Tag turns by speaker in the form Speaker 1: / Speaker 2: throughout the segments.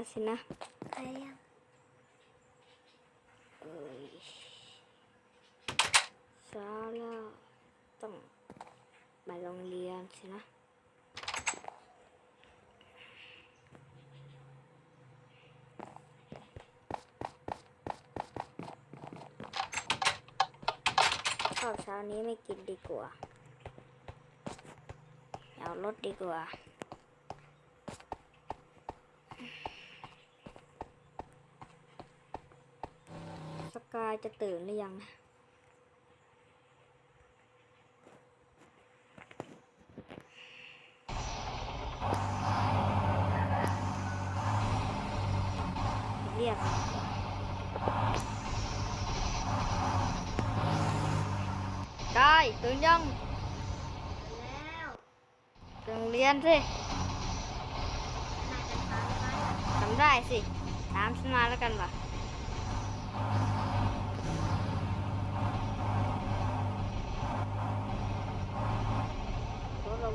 Speaker 1: แล้วสินะ
Speaker 2: ไปยัง
Speaker 1: เอ้ยเช้าแล้วต้องไปโรงเรียนสินะ ข้าวเช้านี้ไม่ กินดีกว่าเอารถดีกว่าสกายจะตื่นหรือยังนะเรียกได้ตื่นยัง
Speaker 2: แล้ว
Speaker 1: โรงเรียนสิ
Speaker 2: น่าจะทำไหม
Speaker 1: ทำได้สิ ตามฉันมาแล้วกันวะ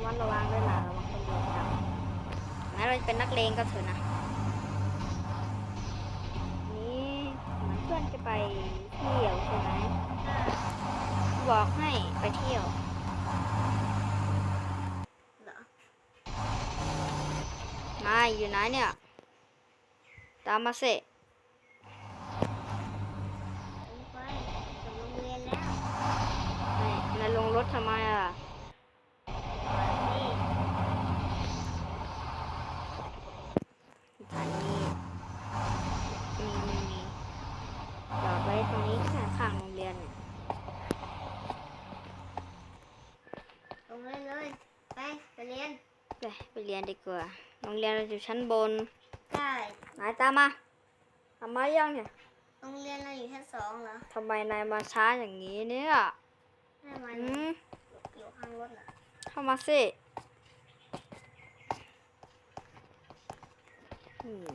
Speaker 1: รถระวังระวังด้วยนะระวังตำรวจจับแม้เราจะเป็นนักเลงก็เถอะนะนี่เหมือนเพื่อนจะไปเที่ยวใช่ไหมบอกให้ไปเที่ยว
Speaker 2: เหรอ
Speaker 1: นายอยู่ไหนเนี่ย ตามมาสิ
Speaker 2: ไปถึงโรงเรียนแล้ว
Speaker 1: นายนายลงรถทำไมอะ
Speaker 2: นี่
Speaker 1: สถานีมีมีมีจอดไว้ตรงนี้ข้างข้างโรงเรียนเนี่ย
Speaker 2: ลงเลยเลย ไปไปเรียน
Speaker 1: ไปไปเรียนดีกว่าโรงเรียนเราอยู่ชั้นบน
Speaker 2: ได้
Speaker 1: นายตามมาทำไมยังเนี่ย
Speaker 2: โรงเรียนเราอยู่ชั้นสองเหรอ
Speaker 1: ทำไมนายมาช้าอย่างนี้เนี่ย
Speaker 2: ไม่มา
Speaker 1: อืม
Speaker 2: อยู่ข้างรถเหรอ
Speaker 1: เข้ามาสิอืม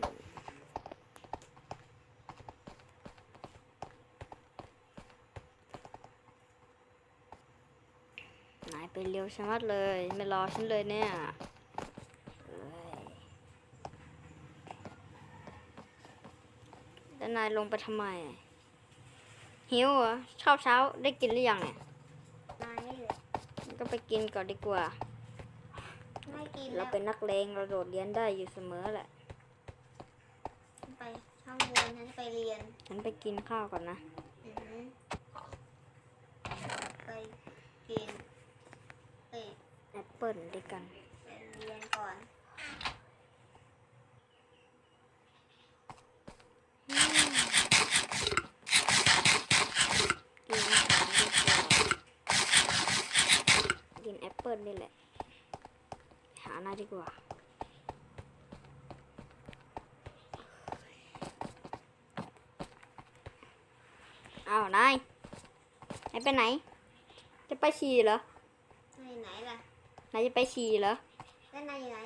Speaker 1: นายไปเร็วชะมัดเลย ไม่รอฉันเลยเนี่ยเอ้ย แล้วนายลงไปทำไม หิวเหรอเช้าเช้าๆได้กินหรือยังเนี่ย
Speaker 2: นายนี่แหละ
Speaker 1: งั้นก็ไปกินก่อนดีกว่า
Speaker 2: ไม่กิน
Speaker 1: เรา
Speaker 2: แล้ว
Speaker 1: เป็นนักเลงเราโดดเรียนได้อยู่เสมอแหละ
Speaker 2: ไปข้างบนฉันจะไปเรียน
Speaker 1: ฉันไปกินข้าวก่อนนะ
Speaker 2: อือหือไปกินไป
Speaker 1: แอปเปิลด้วยกัน
Speaker 2: ไปเรียนก่อน
Speaker 1: กินอาหารดีกว่ากินแอปเปิล นี่แหละ หาหน้าดีกว่าอ้าวนายนายไปไหน จะไปฉี่เหรอ
Speaker 2: นายอยู่ไหนล่ะ
Speaker 1: นายจะไปฉี่เหรอ
Speaker 2: แล้วนายอยู่ไหน